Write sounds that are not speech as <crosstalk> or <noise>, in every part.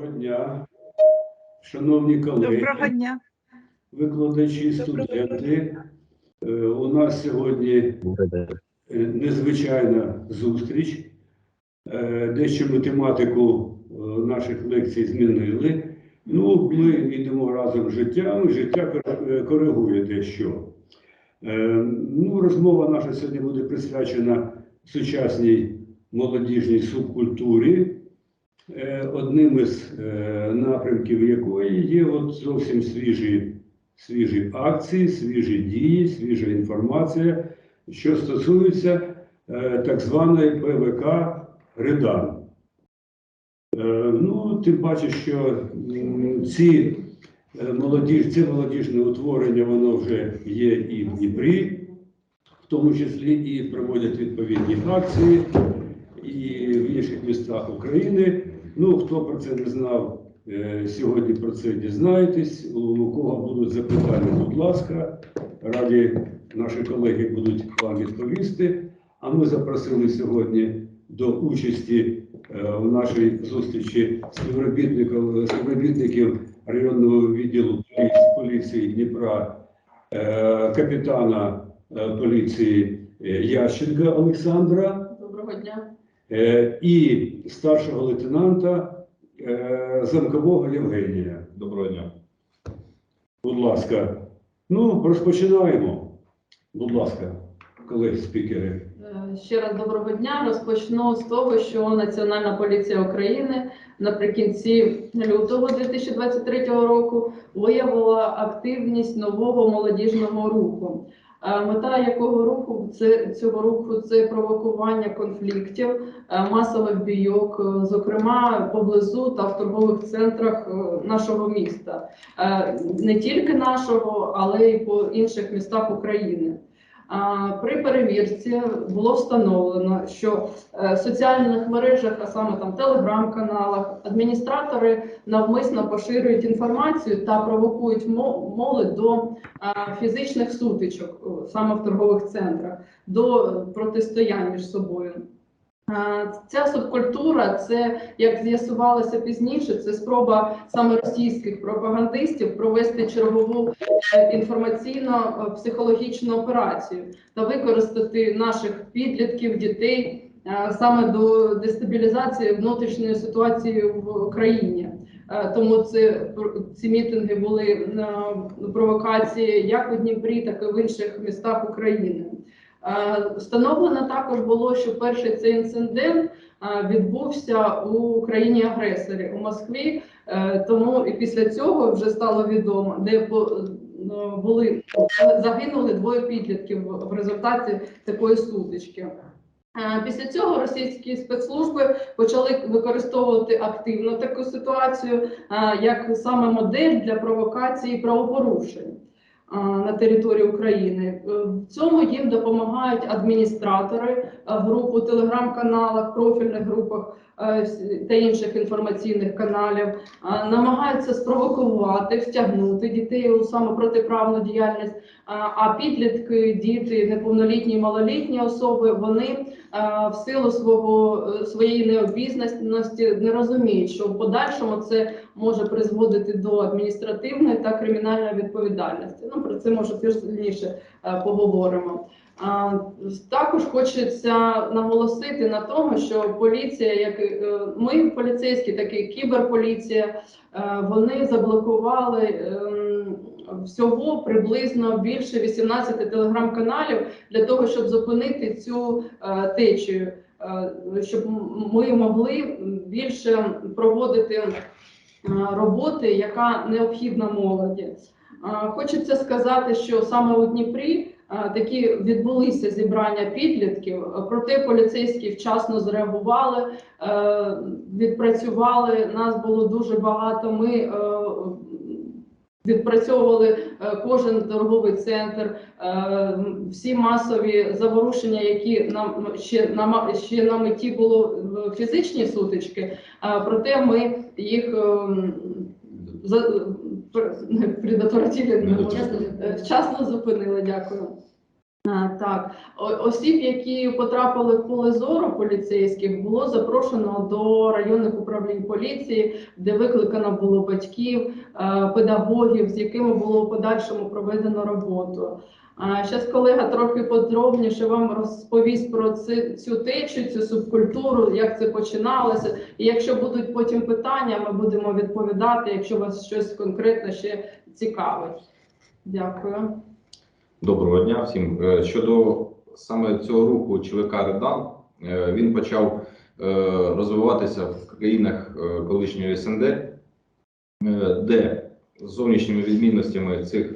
Доброго дня, шановні колеги, Доброго дня. викладачі, студенти. Е, У нас сьогодні е, незвичайна зустріч. Е, Дещо ми тематику наших лекцій змінили. Ну, ми йдемо разом з життям, життя коригує дещо. Ну, розмова наша сьогодні буде присвячена сучасній молодіжній субкультурі, одним із е, напрямків якої є от зовсім свіжі, свіжі акції, свіжі дії, свіжа інформація, що стосується е, так званої ПВК Редан. Е, Ну, тим паче, що ці е, молодіж, це молодіжне утворення, воно вже є і в Дніпрі, в тому числі і проводять відповідні акції, і в інших містах України. Ну, хто про це не знав, е, сьогодні про це дізнаєтесь. У кого будуть запитання, будь ласка, раді наші колеги будуть вам відповісти. А ми запросили сьогодні до участі е, в нашій зустрічі співробітників, співробітників районного відділу поліції, Дніпра, е, капітана поліції Ященка Олександра Доброго дня. Е, і старшого лейтенанта е, Замкового Євгенія. Доброго дня. Будь ласка. Ну, розпочинаємо. Будь ласка, колеги спікери. Е, Ще раз доброго дня. Розпочну з того, що Національна поліція України наприкінці лютого 2023 року виявила активність нового молодіжного руху. Мета якого руху це цього руху це провокування конфліктів, е, масових бійок, е, зокрема поблизу та в торгових центрах е, нашого міста, не тільки нашого, але й по інших містах України. При перевірці було встановлено, що е, в соціальних мережах, а саме там телеграм-каналах, адміністратори навмисно поширюють інформацію та провокують мо- молодь до фізичних сутичок саме в торгових центрах, до протистоянь між собою. Ця субкультура, це як з'ясувалося пізніше, це спроба саме російських пропагандистів провести чергову е, інформаційно-психологічну операцію та використати наших підлітків, дітей е, саме до дестабілізації внутрішньої ситуації в країні. Е, Тому це ці мітинги були провокації як у Дніпрі, так і в інших містах України. Е, Встановлено також було, що перший цей інцидент е, відбувся у країні агресорі у Москві. Е, Тому і після цього вже стало відомо, де були загинули двоє підлітків в результаті такої сутички. Після цього російські спецслужби почали використовувати активно таку ситуацію як саме модель для провокації правопорушень на території України. Е, В цьому їм допомагають адміністратори е, груп у телеграм-каналах, профільних групах е, та інших інформаційних каналів, намагаються спровокувати, втягнути дітей у саме протиправну діяльність. А підлітки, діти, неповнолітні, малолітні особи, вони в силу свого е, своєї необізнаності не розуміють, що в подальшому це може призводити до адміністративної та кримінальної відповідальності. Ну про це може пізніше е, поговоримо. Також хочеться наголосити на тому, що поліція, як е, ми поліцейські, так і кіберполіція, вони заблокували ем, всього приблизно більше 18 телеграм-каналів для того, щоб зупинити цю е, течію, е, щоб ми могли більше проводити е, роботи, яка необхідна молоді. Хочеться сказати, що саме у Дніпрі такі відбулися зібрання підлітків, проте поліцейські вчасно зреагували, відпрацювали. Нас було дуже багато. Ми відпрацьовували е, кожен торговий центр, е, всі масові заворушення, які нам ще на ще на меті було фізичні сутички. е, Проте ми їх за- пр- <laughs> предотвратили, е, вчасно зупинили. Дякую. Так, осіб, які потрапили в поле зору поліцейських, було запрошено до районних управлінь поліції, де викликано було батьків, е, педагогів, з якими було в подальшому проведено роботу. Зараз колега трохи подробніше вам розповість про цю течу, цю субкультуру, як це починалося. І якщо будуть потім питання, ми будемо відповідати, якщо вас щось конкретно ще цікавить. Дякую. Доброго дня всім. Е, Щодо саме цього руху ЧВК Редан, е, він почав е, розвиватися в країнах колишньої СНД, де зовнішніми відмінностями цих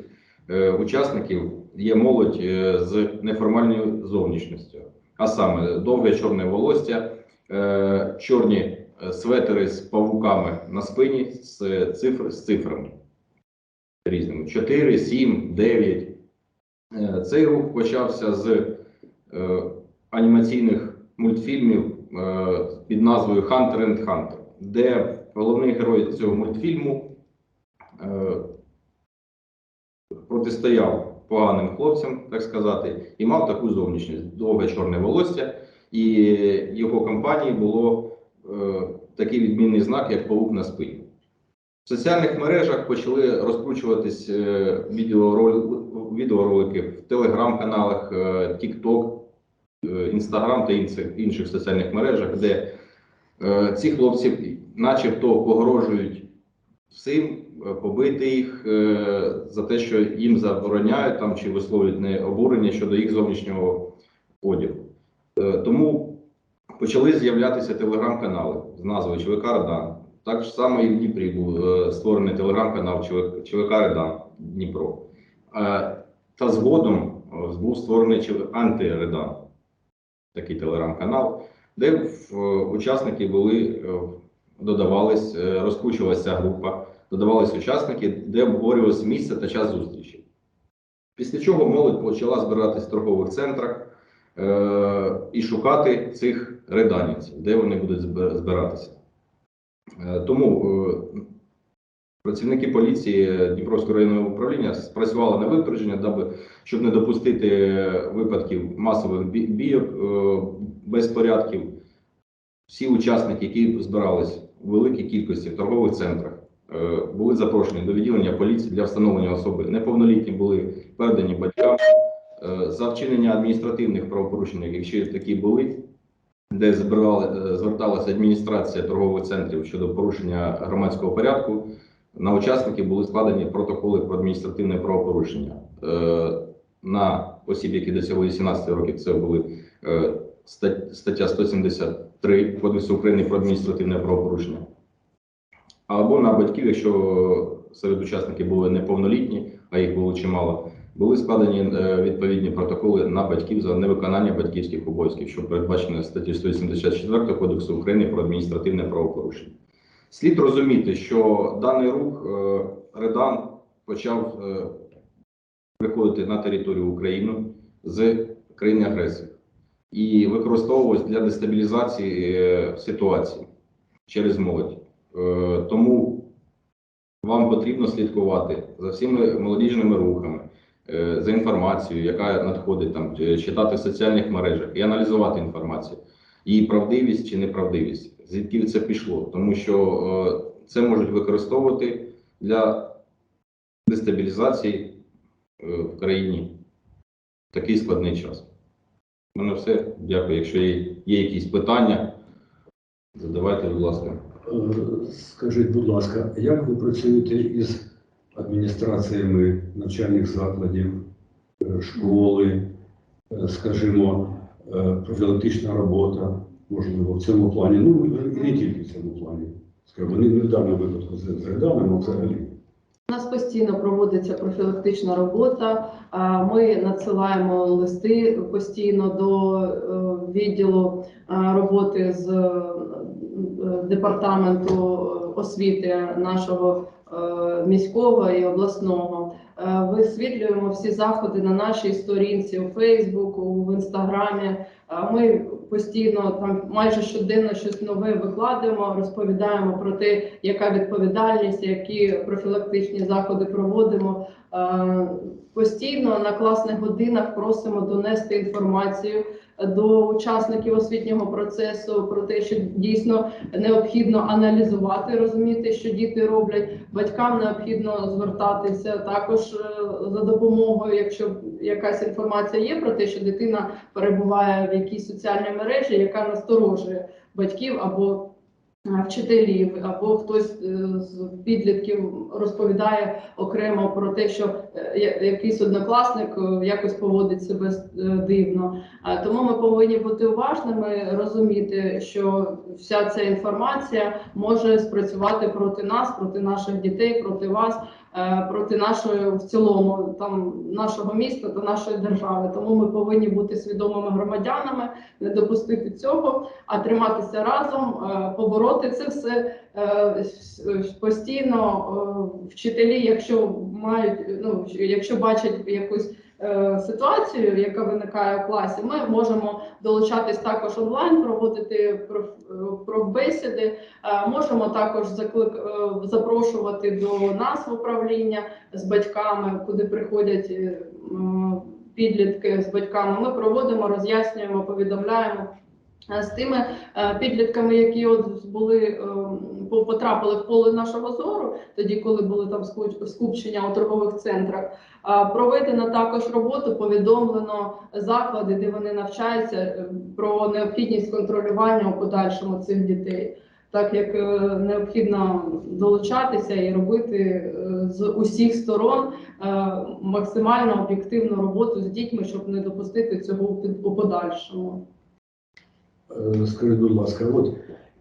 учасників є молодь з неформальною зовнішністю, а саме довге чорне волосся, чорні светери з павуками на спині з цифр з цифрами різними: 4, 7, 9. Е, Цей рух почався з е, анімаційних мультфільмів е, під назвою Hunter and Hunter, де головний герой цього мультфільму протистояв поганим хлопцям, так сказати, і мав таку зовнішність: довге чорне волосся, і його компанії було такий відмінний знак, як паук на спині. В соціальних мережах почали розкручуватись е, відеорол- відеоролики в телеграм-каналах, е, TikTok, е, та інших, соціальних мережах, де е, ці хлопці, начебто, погрожують всім побити їх за те, що їм забороняють там чи висловлюють не обурення щодо їх зовнішнього одягу. Тому почали з'являтися телеграм-канали з назвою ЧВК Радан. Так само і в Дніпрі був створений телеграм-канал ЧВК Редан Дніпро. Та згодом е, був створений антиредан, такий телеграм-канал, де е, учасники були, е, додавались, розкручувалася група, додавались учасники, де обговорювалося місце та час зустрічі. Після чого молодь почала збиратись в торгових центрах е, і шукати цих реданівців, де вони будуть збиратися. Тому працівники поліції Дніпровського районного управління спрацювали на випередження, даби щоб не допустити е, випадків масових бійок е, безпорядків. Всі учасники, які збирались у великій кількості в торгових центрах, е, були запрошені до відділення поліції для встановлення особи. Неповнолітні були передані батькам Е, за вчинення адміністративних правопорушень, якщо такі були, де е, зверталася адміністрація торгових центрів щодо порушення громадського порядку, на учасників були складені протоколи про адміністративне правопорушення. Е, На осіб, які досягли 18 років, це були е, стат- стаття 173 Кодексу України про адміністративне правопорушення. Або на батьків, якщо серед учасників були неповнолітні, а їх було чимало, були складені е, відповідні протоколи на батьків за невиконання батьківських обов'язків, що передбачено статтю 184 Кодексу України про адміністративне правопорушення. Слід розуміти, що даний рух е, Редан почав е, приходити на територію України з країни агресії і використовувався для дестабілізації е, ситуації через молодь. Е, Тому вам потрібно слідкувати за всіми молодіжними рухами, е, за інформацією, яка надходить там, е, читати в соціальних мережах і аналізувати інформацію, її правдивість чи неправдивість, звідки це пішло, тому що е, це можуть використовувати для дестабілізації е, в країні в такий складний час. У мене все. Дякую. Якщо є, є якісь питання, задавайте, будь ласка. Е, Скажіть, будь ласка, як ви працюєте із адміністраціями навчальних закладів, школи, скажімо, профілактична робота, можливо, в цьому плані, ну і не тільки в цьому плані. Скажімо, не в даному випадку з Реданом, а взагалі. У нас постійно проводиться профілактична робота. Ми надсилаємо листи постійно до е, відділу роботи з е, департаменту освіти нашого е, міського і обласного. Висвітлюємо всі заходи на нашій сторінці у Фейсбуку, в Інстаграмі. Ми постійно там майже щоденно щось нове викладаємо, розповідаємо про те, яка відповідальність, які профілактичні заходи проводимо. Е, Постійно на класних годинах просимо донести інформацію до учасників освітнього процесу про те, що дійсно необхідно аналізувати, розуміти, що діти роблять. Батькам необхідно звертатися також е, за допомогою, якщо якась інформація є про те, що дитина перебуває в якійсь соціальній мережі, яка насторожує батьків або вчителів, або хтось е, з підлітків розповідає окремо про те, що е, якийсь однокласник е, якось поводить себе е, дивно. Тому ми повинні бути уважними, розуміти, що вся ця інформація може спрацювати проти нас, проти наших дітей, проти вас, е, проти нашої в цілому там нашого міста та нашої держави. Тому ми повинні бути свідомими громадянами, не допустити цього, а триматися разом, е, побороти це все е, постійно. е, Вчителі, якщо мають, ну якщо бачать якусь е, ситуацію, яка виникає в класі, ми можемо долучатись також онлайн, проводити проф- е, Можемо також заклик е, запрошувати до нас в управління з батьками, куди приходять підлітки з батьками. Ми проводимо, роз'яснюємо, повідомляємо. З тими е, підлітками, які от були е, по- потрапили в поле нашого зору, тоді коли були там ску- скупчення у торгових центрах, проведено також роботу, повідомлено заклади, де вони навчаються, е, про необхідність контролювання у подальшому цих дітей. Так як необхідно долучатися і робити з усіх сторон максимально об'єктивну роботу з дітьми, щоб не допустити цього у подальшому. Е, Скажіть, будь ласка, от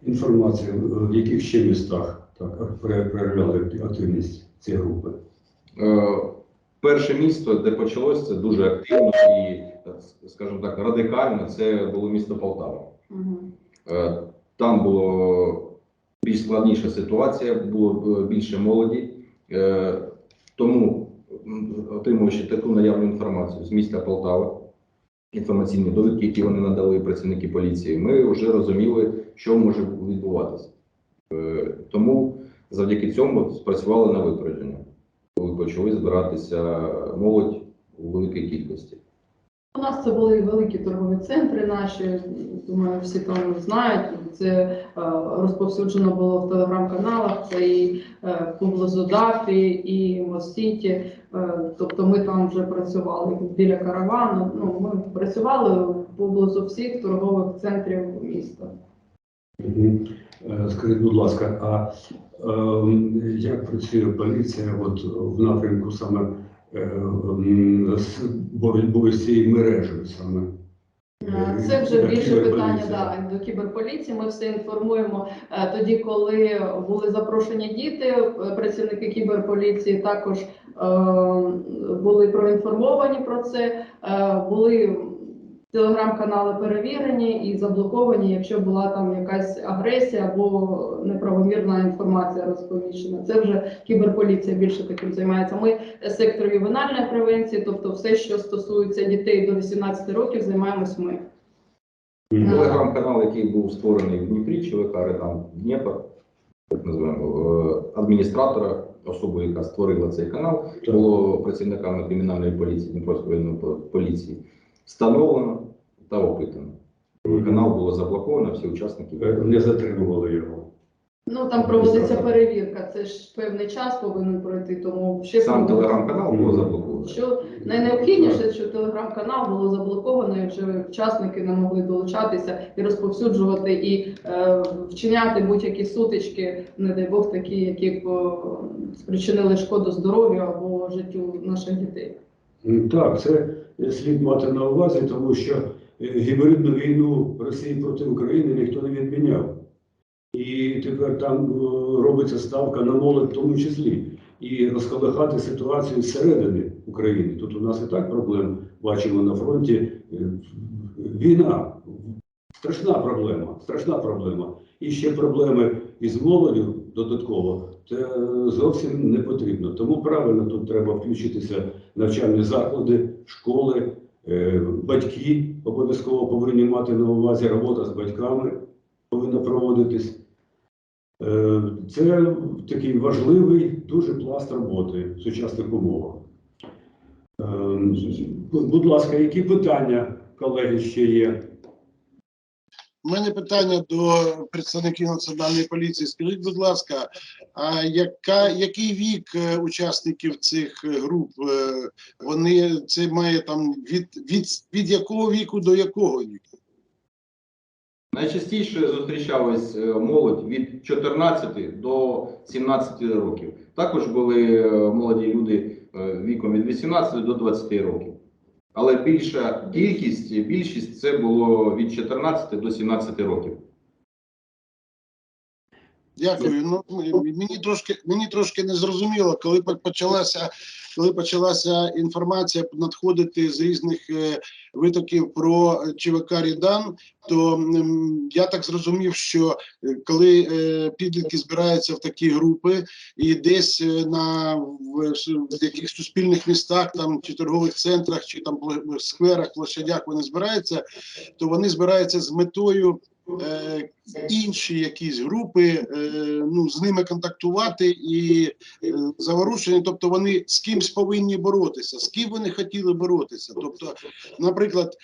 інформація, е, в яких ще містах так проявляли активність цієї групи? Е, Перше місто, де почалось це дуже активно і, скажімо так, радикально, це було місто Полтава. Там було більш складніша ситуація, було більше молоді. Тому, отримуючи таку наявну інформацію з міста Полтава, інформаційні довідки, які вони надали працівники поліції, ми вже розуміли, що може відбуватися. Е, Тому завдяки цьому спрацювали на випередження, коли почали збиратися молодь у великій кількості. У нас це були великі торгові центри наші, думаю, всі там знають. Це е, розповсюджено було в телеграм-каналах, це і е, поблизу Дафі, і Мосіті. Е, тобто ми там вже працювали біля каравану. Ну, ми працювали поблизу всіх торгових центрів міста. Е, Скажіть, будь ласка, а ем, як працює поліція от в напрямку саме боротьби з з цією мережею саме? Е, Це вже більше питання да, до кіберполіції. Ми все інформуємо е, тоді, коли були запрошені діти. е, Працівники кіберполіції також е, були проінформовані про це. Е, були телеграм-канали перевірені і заблоковані, якщо була там якась агресія або неправомірна інформація розповіщена. Це вже кіберполіція більше таким займається. Ми е, сектор ювенальної превенції, тобто все, що стосується дітей до 18 років, займаємось ми. Телеграм-канал, який був створений в Дніпрі, ЧВК там Дніпр, так називаємо, е, адміністратора, особу, яка створила цей канал, було працівниками кримінальної поліції, Дніпровської районної поліції, встановлено та опитано. Канал було заблоковано, всі учасники. Е, Не затримували його. Ну там проводиться перевірка. Це ж певний час повинен пройти, тому ще Сам проводиться. телеграм-канал було заблоковано. Що найнеобхідніше, що телеграм-канал було заблоковано, і вже учасники не могли долучатися і розповсюджувати і е, вчиняти будь-які сутички, не дай Бог, такі, які б спричинили шкоду здоров'ю або життю наших дітей. Так, це слід мати на увазі, тому що е, гібридну війну Росії проти України ніхто не відміняв. І тепер там е, робиться ставка на молодь в тому числі. І розколихати ситуацію зсередини України. Тут у нас і так проблем бачимо на фронті. Е, Війна страшна проблема, страшна проблема. І ще проблеми із молоддю додатково. Це зовсім не потрібно. Тому правильно тут треба включитися навчальні заклади, школи, Е, Батьки обов'язково повинні мати на увазі робота з батьками повинна проводитись. Е, Це такий важливий дуже пласт роботи в сучасних умовах. Е, Будь ласка, які питання, колеги, ще є? У мене питання до представників національної поліції. Скажіть, будь ласка, а яка який вік е, учасників цих е, груп? Е, Вони це має там від, від, від якого віку до якого віку? Найчастіше зустрічались е, молодь від 14 до 17 років. Також були молоді люди віком від 18 до 20 років. Але більша кількість, більшість це було від 14 до 17 років. Дякую. Ну мені трошки мені трошки не зрозуміло, коли почалася, коли почалася інформація надходити з різних е, витоків про ЧВК Рідан, то я так зрозумів, що е, коли е, підлітки збираються в такі групи, і десь на в, якихось суспільних містах, там чи торгових центрах, чи там скверах, площадях вони збираються, то вони збираються з метою е, інші якісь групи, е, ну з ними контактувати і е, заворушення. Тобто вони з кимсь повинні боротися, з ким вони хотіли боротися. Тобто, наприклад,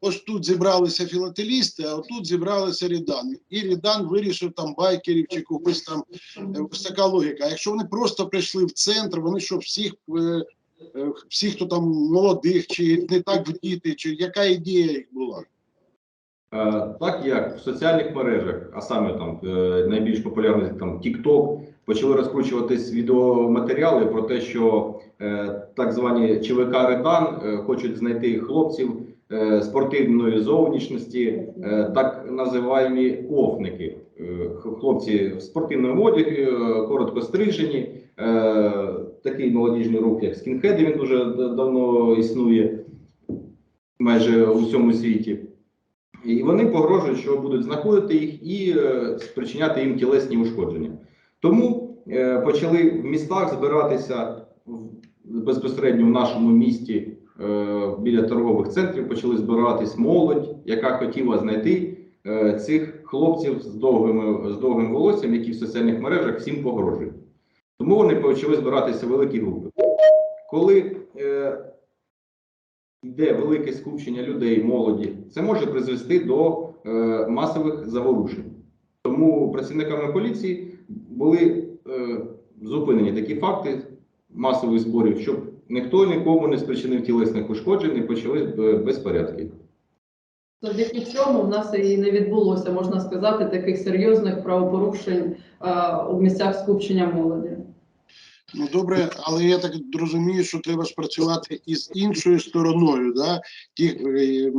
ось тут зібралися філателісти, а отут зібралися рідан. І рідан вирішив там байкерів чи когось там. Е, Ось така логіка. Якщо вони просто прийшли в центр, вони що всіх. е, е, Всі, хто там молодих, чи не так діти, чи яка ідея їх була? Е, Так як в соціальних мережах, а саме там е, найбільш популярний там TikTok, почали розкручуватись відеоматеріали про те, що е, так звані ЧВК Редан хочуть знайти хлопців спортивної зовнішності, так називаємо офники. Хлопці в спортивному одязі, коротко стрижені. Такий молодіжний рух, як скінхеди, він дуже давно існує майже у всьому світі. І вони погрожують, що будуть знаходити їх і е, спричиняти їм тілесні ушкодження. Тому е, почали в містах збиратися безпосередньо в нашому місті е, біля торгових центрів. Почали збиратись молодь, яка хотіла знайти цих хлопців з довгими з довгим волоссям, які в соціальних мережах всім погрожують. Тому вони почали збиратися великі групи. Коли е, йде велике скупчення людей, молоді, це може призвести до е, масових заворушень. Тому працівниками поліції були е, зупинені такі факти масових зборів, щоб ніхто нікому не спричинив тілесних ушкоджень, не почали е, безпорядки. Завдяки цьому в нас і не відбулося, можна сказати, таких серйозних правопорушень е, у місцях скупчення молоді. Ну добре, але я так розумію, що треба ж працювати і з іншою стороною. Да? Ті, е, е,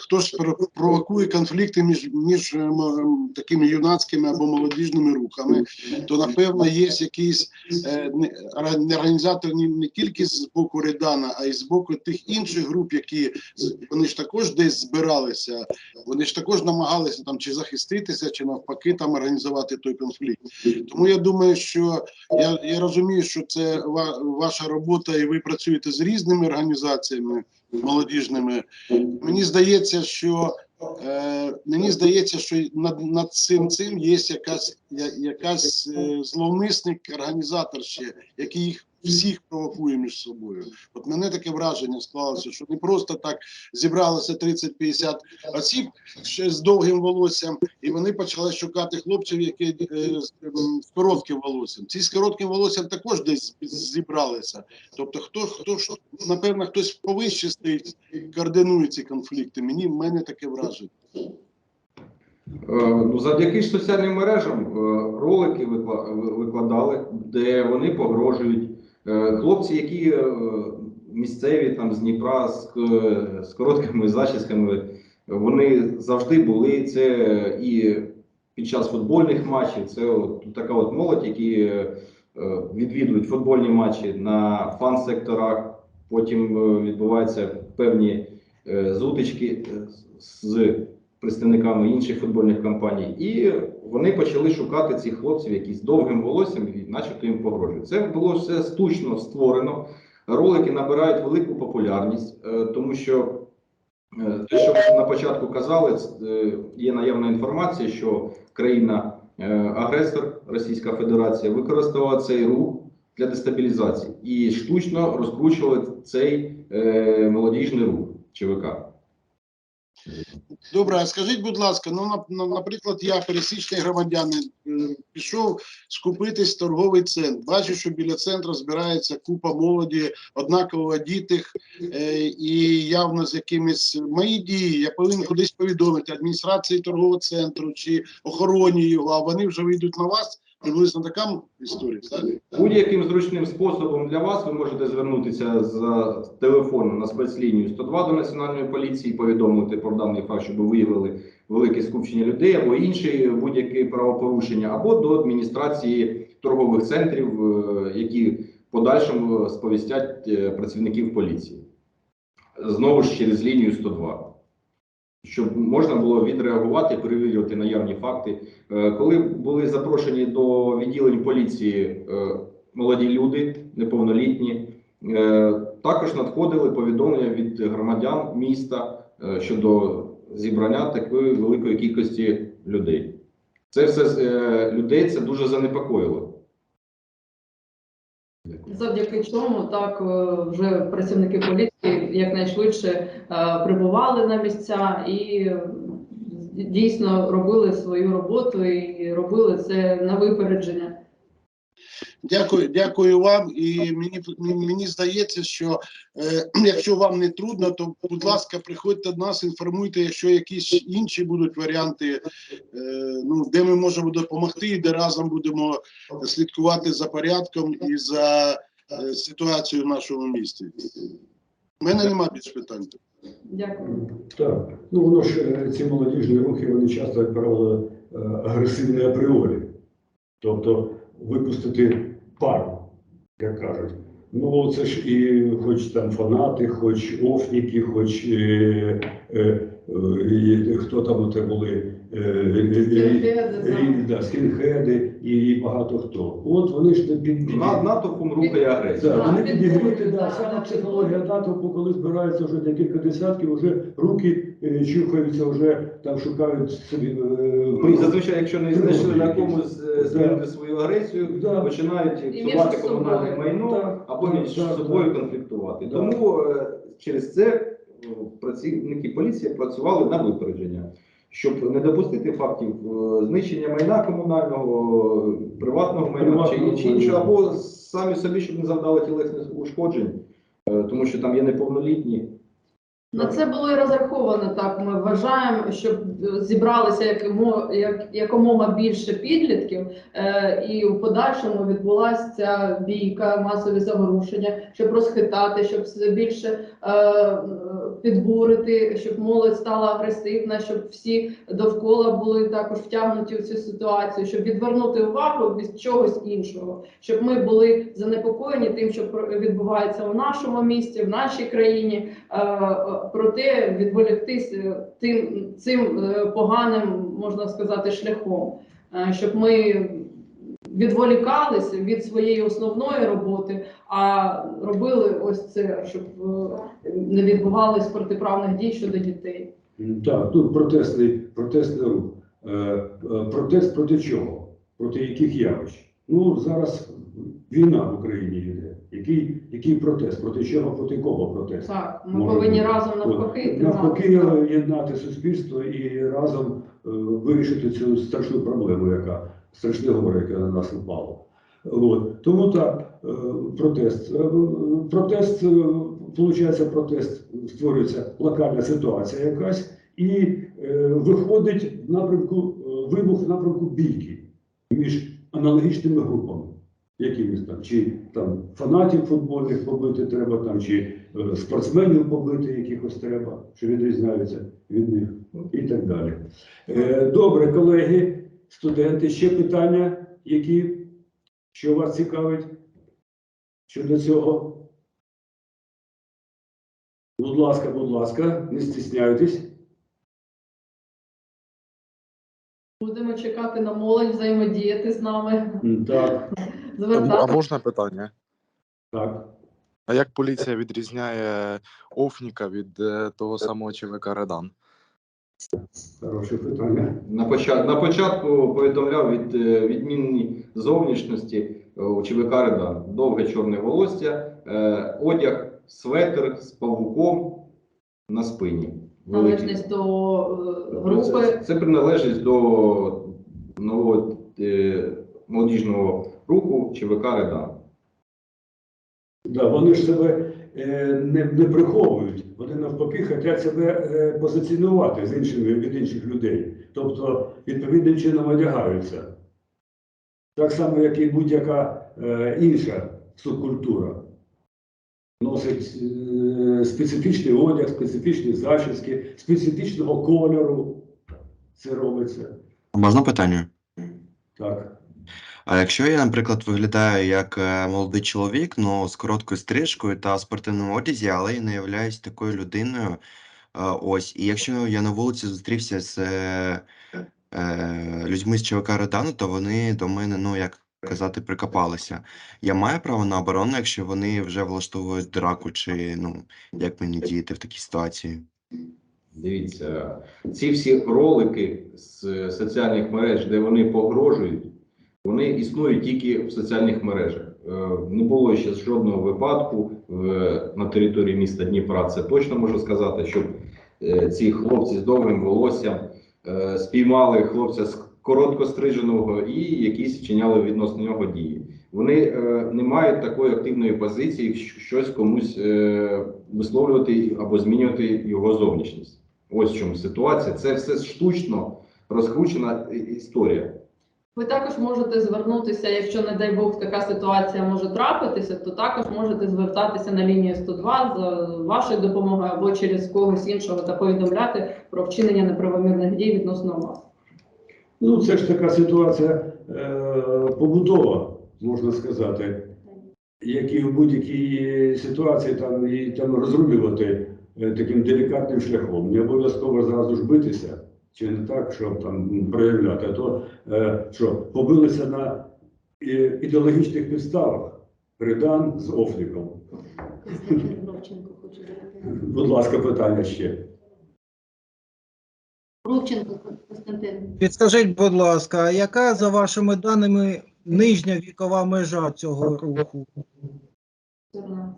хто ж провокує конфлікти між, між е, такими юнацькими або молодіжними рухами, то напевно є якийсь е, організатор не тільки з боку Редана, а й з боку тих інших груп, які вони ж також десь збиралися. Вони ж також намагалися там чи захиститися, чи навпаки там організувати той конфлікт. Тому я думаю, що я, я розумію, що це ваша робота, і ви працюєте з різними організаціями молодіжними. Мені здається, що е, мені здається, що над, над цим цим є якась якась е, зловмисник, організатор ще, який їх всіх провокує між собою. От мене таке враження склалося, що не просто так зібралося 30-50 осіб ще з довгим волоссям, і вони почали шукати хлопців, які е, з, з коротким волоссям. Ці з коротким волоссям також десь зібралися. Тобто, хто хто напевно хтось повище стоїть, координує ці конфлікти. Мені в мене таке враження. Е, Ну, завдяки соціальним мережам е, ролики викладали, де вони погрожують. Е, Хлопці, які е, місцеві там з Дніпра з, з короткими зачісками, вони завжди були це і під час футбольних матчів. Це от така от молодь, які відвідують футбольні матчі на фан-секторах. Потім відбуваються певні зутички з представниками інших футбольних компаній, і вони почали шукати цих хлопців, які з довгим волоссям, і начебто їм погрожують. Це було все штучно створено. Ролики набирають велику популярність, е, тому що е, те, що на початку казали, е, є наявна інформація, що країна-агресор Російська Федерація використала цей рух для дестабілізації і штучно розкручували цей молодіжний рух ЧВК. Добре, а скажіть, будь ласка, ну на- наприклад, я пересічний громадянин е, пішов скупитись в торговий центр. Бачу, що біля центру збирається купа молоді, однаково одітих, е, і явно з якимись мої дії. Я повинен кудись повідомити адміністрації торгового центру чи охороні його, а вони вже вийдуть на вас. Приблизно така історія, так? Будь-яким зручним способом для вас ви можете звернутися за телефоном на спецлінію 102 до національної поліції, повідомити про даний факт, щоб виявили велике скупчення людей або інші будь-які правопорушення, або до адміністрації торгових центрів, е, які в подальшому сповістять е, працівників поліції. Знову ж через лінію 102. Щоб можна було відреагувати, перевірити наявні факти. Е, Коли були запрошені до відділень поліції е, молоді люди, неповнолітні, е, також надходили повідомлення від громадян міста щодо зібрання такої великої кількості людей. Це все людей це дуже занепокоїло. Завдяки чому так вже працівники поліції якнайшвидше е, прибували на місця і дійсно робили свою роботу і робили це на випередження. Дякую, дякую вам. І мені мені здається, що е, <clears throat> якщо вам не трудно, то будь ласка, приходьте до нас, інформуйте, якщо якісь інші будуть варіанти, е, ну де ми можемо допомогти, і де разом будемо слідкувати за порядком і за е, ситуацією в нашому місті. У мене немає більше питань. Дякую. Так, ну воно ж е, ці молодіжні рухи, вони часто, як правило, е, агресивні апріорі. Тобто випустити пару, як кажуть. Ну, це ж і хоч там фанати, хоч офніки, хоч е, е, е, хто там у те були Скінхеди, да, скінхеди і, і багато хто. От вони ж натовпом рухає агресія. Вони підігріти, саме психологія натовпу, коли збирається вже декілька десятків, вже руки е, чухаються, вже там шукають собі. е, Ну і зазвичай, якщо не знайшли на комусь е, змінити свою агресію, Да. починають псувати комунальне майно або між собою конфліктувати. Тому е, через це е, працівники поліції працювали на випередження, щоб не допустити фактів е, знищення майна комунального, приватного майна чи іншого, або самі собі, щоб не завдали тілесних ушкоджень, е, тому що там є неповнолітні. На це було і розраховано так. Ми вважаємо, щоб е, зібралися якому, як, якомога більше підлітків, е, і у подальшому відбулася ця бійка, масові заворушення, щоб розхитати, щоб все більше е, підбурити, щоб молодь стала агресивна, щоб всі довкола були також втягнуті в цю ситуацію, щоб відвернути увагу від чогось іншого, щоб ми були занепокоєні тим, що відбувається у нашому місті, в нашій країні. Проте відволіктись е, тим цим е, поганим, можна сказати, шляхом, Е, щоб ми відволікалися від своєї основної роботи, а робили ось це, щоб не відбувалось протиправних дій щодо дітей. Так, тут протестний, протестний рух. Протест проти чого? Проти яких явищ? Ну, зараз війна в Україні йде. Який, який протест? Проти чого, проти кого протест? Так, ми Може повинні разом навпаки навпаки єднати суспільство і разом е, вирішити цю страшну проблему, яка страшне горе, яке на нас впало. От. Тому так, е, протест. Е, Протест, виходить, протест створюється локальна ситуація якась, і е, виходить в напрямку е, вибух в напрямку бійки між аналогічними групами. Якимось там, чи там фанатів футбольних побити треба, там, чи е, спортсменів побити якихось треба, що відрізняються від них, і так далі. Е, Добре, колеги, студенти, ще питання, які, що вас цікавить щодо цього? Будь ласка, будь ласка, не стісняйтесь. Будемо чекати на молодь, взаємодіяти з нами, Так, А, можна питання? так. А як поліція відрізняє Офніка від е, того самого ЧВК Редан? Хороше питання. На, почат, на початку повідомляв від е, відмінні зовнішності е, у ЧВК Редан. Довге чорне волосся, е, одяг, светр з павуком на спині. Великий. Належність до е, Це, групи. це приналежність до нового е, молодіжного руху ЧВК Редан. Да, вони ж себе е, не, не приховують, вони навпаки хочуть себе е, позиціонувати з іншими від інших людей. Тобто відповідним чином одягаються. Так само, як і будь-яка е, інша субкультура. Носить е, специфічний одяг, специфічні зачіски, специфічного кольору. Це робиться. Можна питання? Так. А якщо я, наприклад, виглядаю як е, молодий чоловік, ну з короткою стрижкою та спортивному одязі, але я не являюсь такою людиною. е, Ось, і якщо я на вулиці зустрівся з е, е, людьми з ЧВК Редану, то вони до мене, ну як казати, прикопалися. Я маю право на оборону, якщо вони вже влаштовують драку, чи ну як мені діяти в такій ситуації? Дивіться, ці всі ролики з соціальних мереж, де вони погрожують, вони існують тільки в соціальних мережах. Е, Не було ще жодного випадку на території міста Дніпра. Це точно можу сказати, щоб е, ці хлопці з довгим волоссям е, спіймали хлопця з короткостриженого і якісь вчиняли відносно нього дії. Вони е, не мають такої активної позиції, щось комусь е, висловлювати або змінювати його зовнішність. Ось в чому ситуація. Це все штучно розкручена історія. Ви також можете звернутися, якщо, не дай Бог, така ситуація може трапитися, то також можете звертатися на лінію 102 за вашою допомогою або через когось іншого та повідомляти про вчинення неправомірних дій відносно вас. Ну, це ж така ситуація е, побутова, можна сказати, які в будь-якій ситуації там, і там розрулювати е, таким делікатним шляхом. Не обов'язково зразу ж битися, чи не так, щоб там проявляти, а то е, що побилися на е, ідеологічних підставах. Редан з запитати. Будь ласка, питання ще. Константин. Підскажіть, будь ласка, а яка за вашими даними нижня вікова межа цього руху?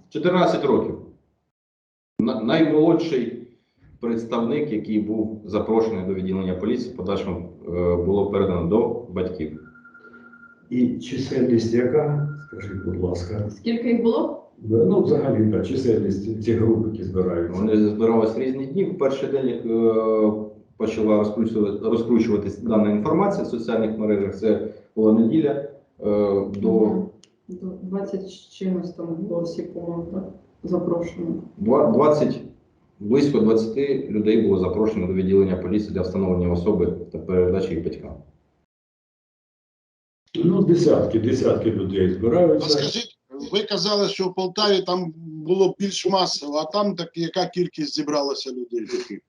14 років. Наймолодший представник, який був запрошений до відділення поліції, в подальшому е, було передано до батьків. І чисельність яка? Скажіть, будь ласка. Скільки їх було? Ну, взагалі, так, чисельність цих груп, які збираються. Вони збирались в різні дні. В перший день, як е, почала розкручувати- розкручуватись дана інформація в соціальних мережах, це була неділя е, до. До 20 з чимось там було осіб, по-моєму, так? запрошено. Два- 20, близько 20 людей було запрошено до відділення поліції для встановлення особи та передачі їх батькам. Ну, десятки, десятки людей А збираються. скажіть, ви казали, що в Полтаві там було більш масово, а там так яка кількість зібралася людей таких?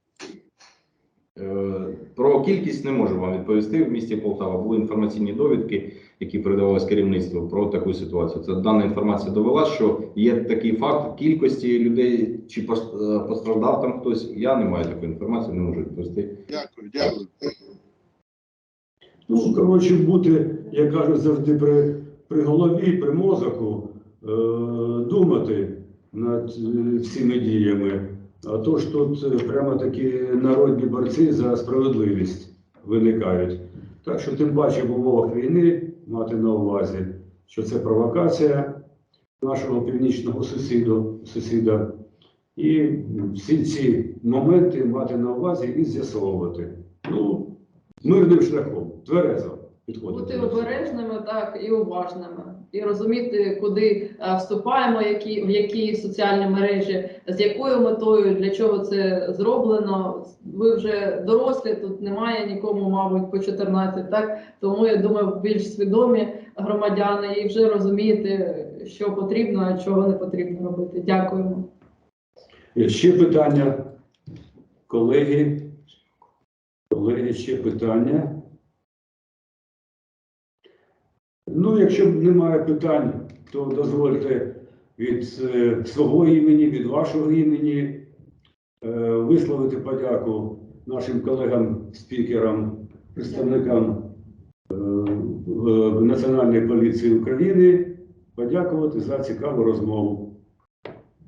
Е, Про кількість не можу вам відповісти. В місті Полтава були інформаційні довідки, які передавалися керівництву про таку ситуацію. Це дана інформація довела, що є такий факт кількості людей, чи е, постраждав там хтось. Я не маю такої інформації, не можу відповісти. Дякую, дякую. Ну, коротше, бути, як кажуть, завжди при, при голові, при мозоку, е, думати над е, всіми діями. А то тут е, прямо такі народні борці за справедливість виникають. Так що тим паче в умовах війни мати на увазі, що це провокація нашого північного сусіду, сусіда. І всі ці моменти мати на увазі і з'ясовувати. Ну, мирним шляхом, тверезо підходити. Бути обережними, так і уважними, і розуміти, куди е, вступаємо, які в які соціальні мережі, з якою метою, для чого це зроблено. Ви вже дорослі, тут немає нікому, мабуть, по 14, так тому я думаю, більш свідомі громадяни і вже розумієте, що потрібно, а чого не потрібно робити. Дякуємо. Ще питання, колеги. Колеги, ще питання. Ну, якщо немає питань, то дозвольте від е, свого імені, від вашого імені е, висловити подяку нашим колегам-спікерам, представникам е, в- Національної поліції України, подякувати за цікаву розмову.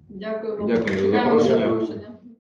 Дякую вам. Дякую